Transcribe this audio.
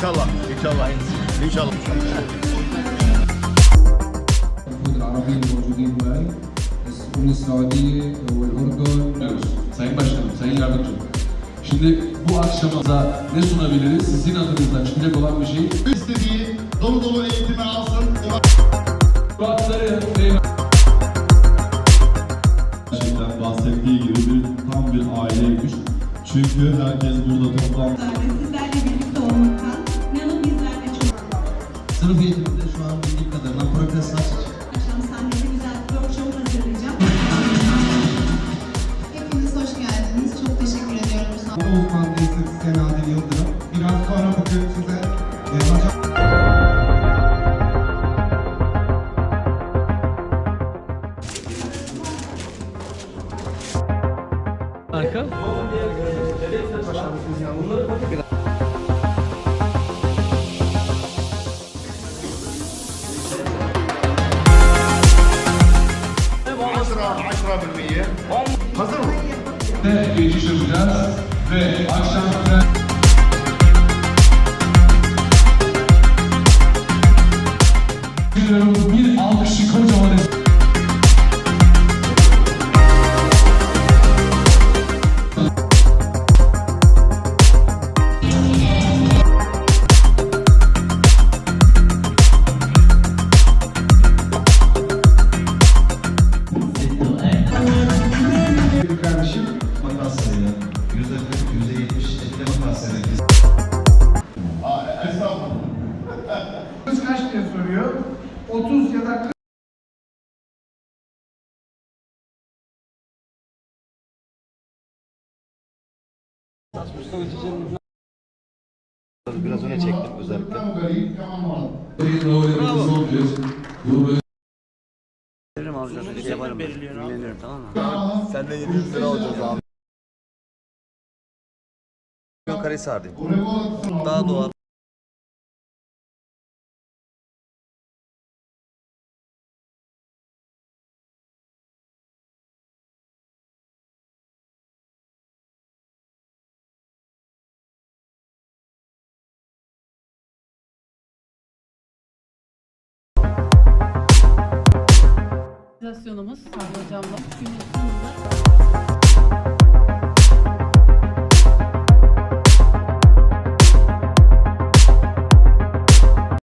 İnşallah. İnşallah. İnşallah. Sayın Başkanım, Sayın Yardımcım. Şimdi bu akşamıza ne sunabiliriz? Sizin adınızdan çıkacak olan bir şey. İstediği dolu dolu eğitimi alsın. Rahatları Gerçekten bahsettiği gibi bir, tam bir aileymiş. Çünkü herkes burada toplanmış. Ediyorum. Sağ olun. uzman estetisyen Adil Yıldırım. Biraz sonra bugün size e, hocam Hazır mı? de geçiş yapacağız. Ve akşam 30 ya da 40 Biraz öne çektim özellikle. Veririm alacağız. Öyle yaparım. Dinleniyorum tamam mı? Senden 700 lira alacağız abi. Karahisar diyeyim. Daha doğal. organizasyonumuz Sabri Hocam'la. Günün sonunda...